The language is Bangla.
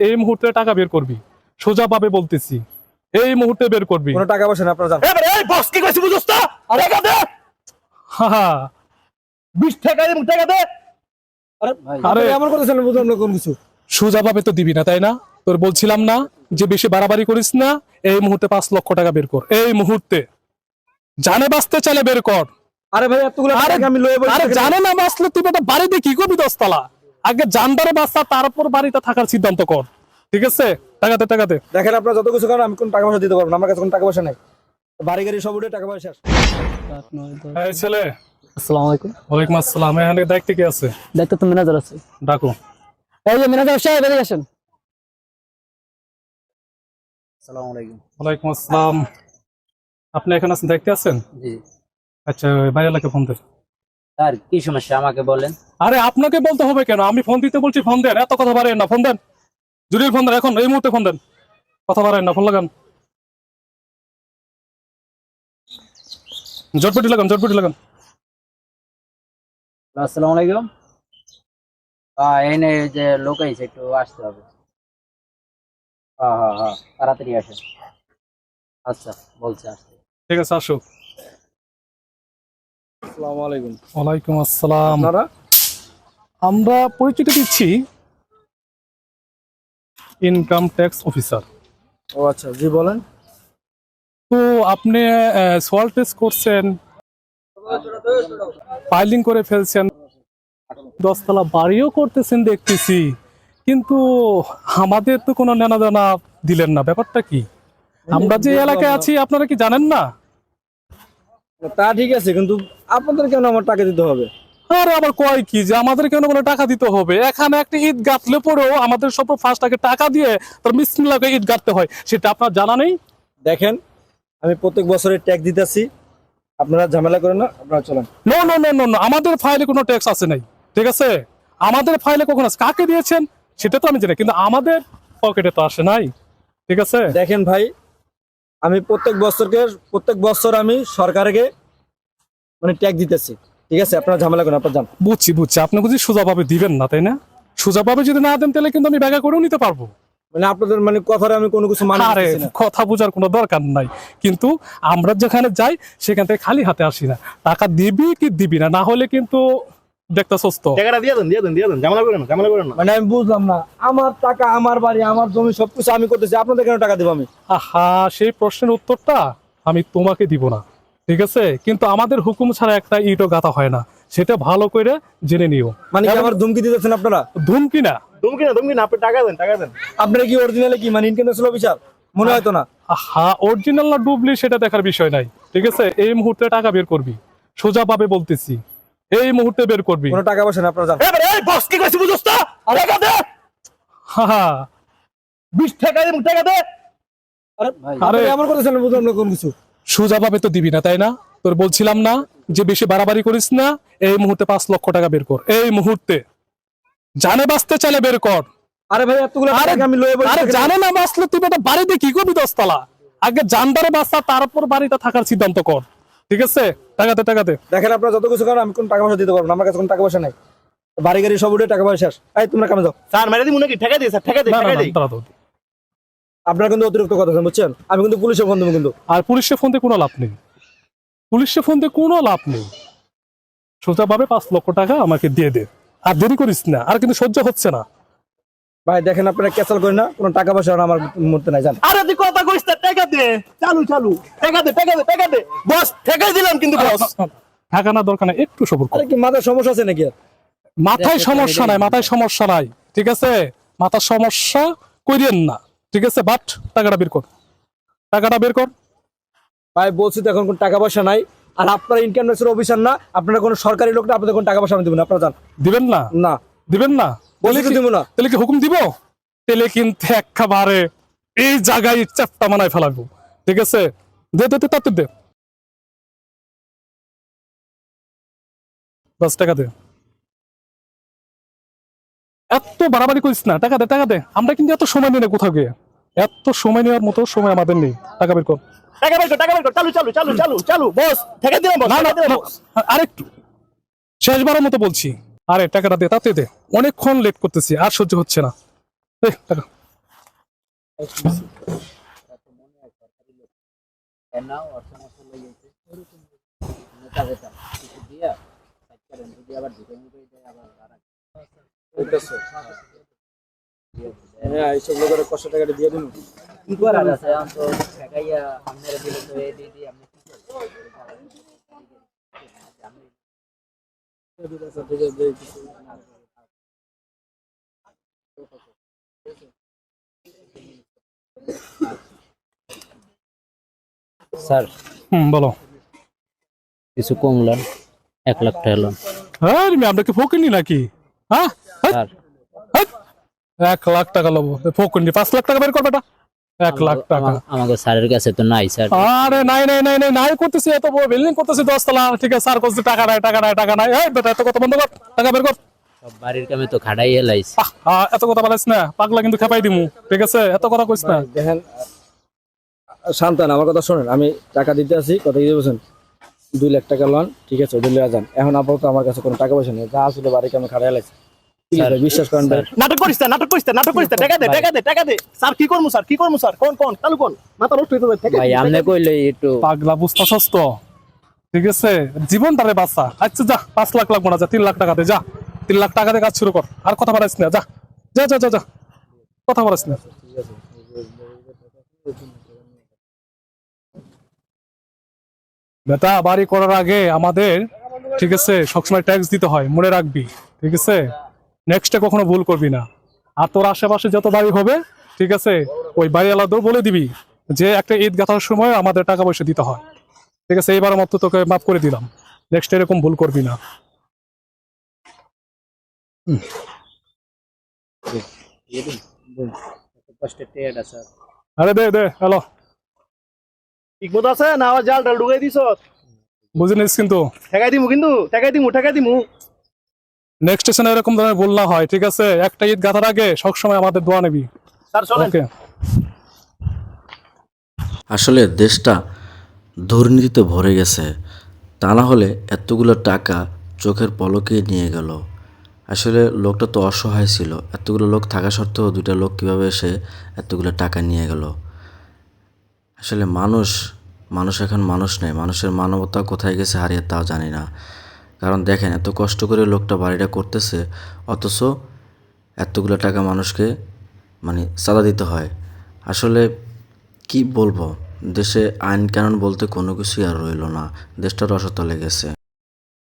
এই মুহূর্তে টাকা বের করবি। সোজা পাবে বলতেছি। এই মুহূর্তে বের করবি। কোনো টাকা পয়সা না আপনারা যান। এবারে এই বস কি কইছি বুঝছ না টাকা দে! হা হা। 20 টাকা এবং টাকা দে! আরে আরে- আরে এমন করতেছেন বুঝলাম না কোন কিছু। সোজা পাবে তো দিবি না তাই না? তোর বলছিলাম না যে বেশি বাড়াবাড়ি করিস না এই মুহূর্তে পাঁচ লক্ষ টাকা বের কর। এই মুহূর্তে। জানে বাঁচতে চাইলে বের কর। আরে ভাই এতগুলো আরে- টাকা আমি লয়ে বসে আরে জানে না বাঁচলে তুই বেটা বাড়িতে কি করবি দশতলা? আগে জানবারে বাঁচা তারপর বাড়িতে থাকার সিদ্ধান্ত কর। ঠিক আছে? টাকাতে টাকাতে। দেখেন আপনারা যত কিছু করেন আমি কোন টাকা পয়সা দিতে পারব না। আমার কাছে কোনো টাকা পয়সা নাই। বাড়ি গাড়ি সব উঠে টাকা পয়সা। এই ছেলে। আসসালামু আলাইকুম। ওয়ালাইকুম আসসালাম। এখানে দায়িত্ব কে আছে? দেখতে তো ম্যানেজার আছে। ডাকো। এই যে ম্যানেজার সাহেব এদিকে আসেন। ওয়ালাইকুম আসসালাম। আপনি এখানে আছেন দেখতে আছেন? জি। আচ্ছা ভাইয়ালাকে ফোন দেন। স্যার কি সমস্যা? আমাকে বলেন। আরে আপনাকে বলতে হবে কেন? আমি ফোন দিতে বলছি ফোন দেন। এত কথা বাড়েন না ফোন দেন। যদি ফোন দেন এখন এই মুহূর্তে ফোন দেন। কথা বাড়েন না ফোন লাগান। জটপটি লাগান জটপটি লাগান। আসসালামু আলাইকুম। হ্যাঁ এনে যে লোক আইছে একটু আসতে হবে। হ্যাঁ হ্যাঁ হ্যাঁ তাড়াতাড়ি আসেন। আচ্ছা বলছে আসতে ঠিক আছে আসো আসসালামু আলাইকুম। ওয়ালাইকুম আসসালাম। আপনারা? আমরা পরিচিতি দিচ্ছি ইনকাম ট্যাক্স অফিসার ও আচ্ছা জি বলেন। তো আপনি সোয়াল টেস্ট করছেন ফাইলিং করে ফেলছেন দশতলা বাড়িও করতেছেন দেখতেছি কিন্তু আমাদের তো কোনো নেনা দানা দিলেন না ব্যাপারটা কি? আমরা যে এলাকায় আছি আপনারা কি জানেন না? তা ঠিক আছে কিন্তু আপনাদের কেন আমার টাকা দিতে হবে? আর আবার কয় কি যে আমাদের কেন কোনো টাকা দিতে হবে? এখানে একটা ঈদ গাঁথলে পরেও আমাদের সব ফার্স্ট আগে টাকা দিয়ে তার মিসমিল্লাকে ঈদ গাঁথতে হয়। সেটা আপনার জানা নেই? দেখেন আমি প্রত্যেক বছরে ট্যাক্স দিতেছি। আপনারা ঝামেলা করেন না আপনারা চলেন। No no no no no আমাদের ফাইলে কোনো ট্যাক্স আছে নাই ঠিক আছে? আমাদের ফাইলে কখন আছে? কাকে দিয়েছেন? সেটা তো আমি জানি কিন্তু আমাদের পকেটে তো আসে নাই ঠিক আছে? দেখেন ভাই আমি প্রত্যেক বছরকে প্রত্যেক বছর আমি সরকারকে মানে ট্যাক্স দিতেছি। ঠিক আছে? আপনারা ঝামেলা করেন আপনার যান। বুঝছি বুঝছি। আপনি বুঝি সোজাভাবে দিবেন না তাই না? সোজাভাবে যদি না দেন তাহলে কিন্তু আমি ব্যাগা করেও নিতে পারব। মানে আপনাদের মানে কথার আমি কোনো কিছু মানে আরে কথা বোঝার কোনো দরকার নাই। কিন্তু আমরা যেখানে যাই সেখান থেকে খালি হাতে আসি না। টাকা দিবি কি দিবি না? না হলে কিন্তু দেখতে সস্ত। টাকাটা দিয়ে দেন দিয়ে দেন দিয়ে দেন ঝামেলা করেন ঝামেলা করেন না। মানে আমি বুঝলাম না আমার টাকা আমার বাড়ি আমার জমি সবকিছু আমি করতেছি আপনাদের কেন টাকা দেবো আমি? আহা সেই প্রশ্নের উত্তরটা আমি তোমাকে দিব না ঠিক আছে? কিন্তু আমাদের হুকুম ছাড়া একটা ইটও গাথা হয় না সেটা ভালো করে জেনে নিও। মানে কি আমার ধুমকি দিতেছেন আপনারা? ধুমকি না। তুমি না তুমি না আপনি টাকা দেন টাকা দেন। আপনারা কি অরিজিনালি কি মানে ইন্টারন্যাশনাল অফিসার মনে হয়তো না। আহা অরিজিনাল না ডুবলি সেটা দেখার বিষয় নাই ঠিক আছে? এই মুহূর্তে টাকা বের করবি সোজা পাবে বলতেছি। এই মুহূর্তে বের করবি। কোনো টাকা পয়সা না আপনারা যান। এবারে এই বস কি কইছি বুঝছ না টাকা দে। হা হা। 20 টাকা এবং টাকা দে। আরে ভাই আরে- আপনারা এমন করতেছেন বুঝলাম না কোন কিছু। সোজা পাবে তো দিবি না তাই না? তোর বলছিলাম না যে বেশি বাড়াবাড়ি করিস না এই মুহূর্তে পাঁচ লক্ষ টাকা বের কর এই মুহূর্তে। জানে বাঁচতে চাইলে বের কর। আরে ভাই এতগুলো আরে- আমি লয়ে বসে আরে জানে না বাঁচলে তুই বেটা বাড়িতে কি করবি দশতলা আগে জানবারে বাঁচা তারপর বাড়িটা থাকার সিদ্ধান্ত কর। ঠিক আছে? টাকাতে টাকাতে। দেখেন আপনারা যত কিছু করেন আমি কোন টাকা পয়সা দিতে পারব না। আমার কাছে কোনো টাকা পয়সা নাই। বাড়ি গাড়ি সব উঠে টাকা পয়সা এই তোমরা কামে যাও। স্যার মেরে দিমু নাকি টাকা দিয়ে স্যার টাকা দে না, না, টাকা না, দে দাঁড়া, দাঁড়া। আপনারা কিন্তু অতিরিক্ত কথা বলছেন, বুঝছেন? আমি কিন্তু পুলিশে ফোন দেবো কিন্তু। আর পুলিশে ফোন দিয়ে কোনো লাভ নেই। পুলিশে ফোন দিয়ে কোনো লাভ নেই। সোজাভাবে পাঁচ লক্ষ টাকা আমাকে দিয়ে দে। আর দেরি করিস না। আর কিন্তু সহ্য হচ্ছে না। ভাই দেখেন আপনারা ক্যান্সেল করেন না কোনো টাকা পয়সা আমার মধ্যে নাই জান। আরে তুই কথা কইছ না টাকা দে। চালু চালু। টাকা দে টাকা দে টাকা দে। বস টাকা দিলাম কিন্তু বস। টাকা না দরকার নাই একটু সবর কর। আরে কি মাথায় সমস্যা আছে নাকি? মাথায় সমস্যা নাই মাথায় সমস্যা নাই ঠিক আছে? মাথার সমস্যা করিয়েন না ঠিক আছে? বাট টাকাটা বের কর। টাকাটা বের কর। ভাই বলছি তো এখন কোনো টাকা পয়সা নাই আর আপনারা ইনকাম ট্যাক্সের অফিসার না আপনারা কোনো সরকারি লোক না আপনাদের কোনো টাকা পয়সা আমি দেবেন না আপনারা যান দিবেন না? না। দিবেন না? তো না। তাহলে কি হুকুম দিব? তাহলে কিন্তু একেবারে এই জায়গায় চাপটা মানায় ফেলাবো। ঠিক আছে? দে দে তাতে দে। দশ টাকা দে। এত বাড়াবাড়ি করিস না। টাকা দে টাকা দে। আমরা কিন্তু এত সময় নিই না কোথাও গিয়ে। এত সময় নেওয়ার মতো সময় আমাদের নেই। টাকা বের কর। টাকা বের কর টাকা বের কর। চালু চালু চালু চালু চালু। বস দিলাম বস। আরেকটু। শেষবারের মতো বলছি। আরে টাকাটা দে তাতে দে। অনেকক্ষণ লেট করতেছি আর সহ্য হচ্ছে না। টাকা? হ্যাঁ এইসব লোকের কষ্ট টাকাটা দিয়ে দিন কি করার আছে? এখন তো ঠেকাইয়া আপনারা দিলে তো এই দিয়ে দিয়ে আপনি কি করবেন? স্যার হুম বলো। কিছু কমলেন এক লাখ টাকা লোন। হ্যাঁ রিমি, আমরা কি ফকিনি নাকি? হ্যাঁ? হ্যাঁ? স্যার। হ্যাঁ? এক লাখ টাকা লবো। ফকিনি পাঁচ লাখ টাকা বের করবে এক লাখ টাকা। আমাকে স্যারের কাছে তো নাই স্যার। আরে নাই নাই নাই নাই নাই করতেছি এত বড় বিল্ডিং করতেছি দশতলা। ঠিক আছে স্যার করছে টাকা নাই টাকা নাই টাকা নাই। এই বেটা এত কথা বন্ধ কর টাকা বের কর। সব বাড়ির কামে তো খাটাই এত কথা বলিস না পাগলা কিন্তু খেপাই দিমু ঠিক আছে? এত কথা কইস না। দেখেন শান্তান আমার কথা শোনেন আমি টাকা দিতে আছি কত দিতে বলছেন? দুই লাখ টাকা লোন ঠিক আছে ওদের যান। এখন আপাতত আমার কাছে কোনো টাকা পয়সা নেই যা আসলে বাড়িকে আমি খাড়াই লাগছি বিশ্বাস করেন নাটক করিস না নাটক করিস না নাটক করিস না টাকা দে টাকা দে টাকা দে। স্যার কি করব স্যার? কি করব স্যার? কোন কোন? চালু কোন? মাথা নষ্ট হইতে টাকা ভাই আমনে কইলে একটু পাগলা বুঝতেছস তো ঠিক আছে? জীবনটারে বাঁচা। আচ্ছা যা পাঁচ লাখ লাগবো না যা তিন লাখ টাকা দে যা। তিন লাখ টাকা দিয়ে কাজ শুরু কর। আর কথা বাড়াইস না যা। যা যা যা যা। কথা বাড়াইস না। বেটা বাড়ি করার আগে আমাদের ঠিক আছে সবসময় ট্যাক্স দিতে হয় মনে রাখবি। ঠিক আছে? নেক্সটে কখনো ভুল করবি না। আর তোর আশেপাশে যত বাড়ি হবে ঠিক আছে ওই বাড়িওয়ালাদের বলে দিবি যে একটা ঈদ গাথার সময় আমাদের টাকা পয়সা দিতে হয়। ঠিক আছে এইবার মতো তোকে মাফ করে দিলাম। নেক্সট এরকম ভুল করবি না। আরে দে দে হ্যালো। ঠিক মতো আছে? না আবার জাল টাল ঢুকাই দিছ? বুঝে নিস কিন্তু। ঠেকাই দিমু কিন্তু ঠেকাই দিমু ঠেকাই দিমু। নেক্সট স্টেশনে এরকম ধরনের ভুল না হয় ঠিক আছে? একটা ঈদ গাথার আগে সবসময় আমাদের দোয়া নিবি। স্যার চলেন ওকে আসলে দেশটা দুর্নীতিতে ভরে গেছে। তা না হলে এতগুলো টাকা চোখের পলকে নিয়ে গেল। আসলে লোকটা তো অসহায় ছিল। এতগুলো লোক থাকা সত্ত্বেও দুইটা লোক কীভাবে এসে এতগুলো টাকা নিয়ে গেল? আসলে মানুষ মানুষ এখন মানুষ নেই মানুষের মানবতা কোথায় গেছে হারিয়ে তাও জানি না। কারণ দেখেন, এত কষ্ট করে লোকটা বাড়িটা করতেছে, অথচ এতগুলো টাকা মানুষকে মানে চাঁদা দিতে হয়। আসলে কি বলব? দেশে আইন কানুন বলতে কোনো কিছুই আর রইল না। দেশটা রসতলে গেছে।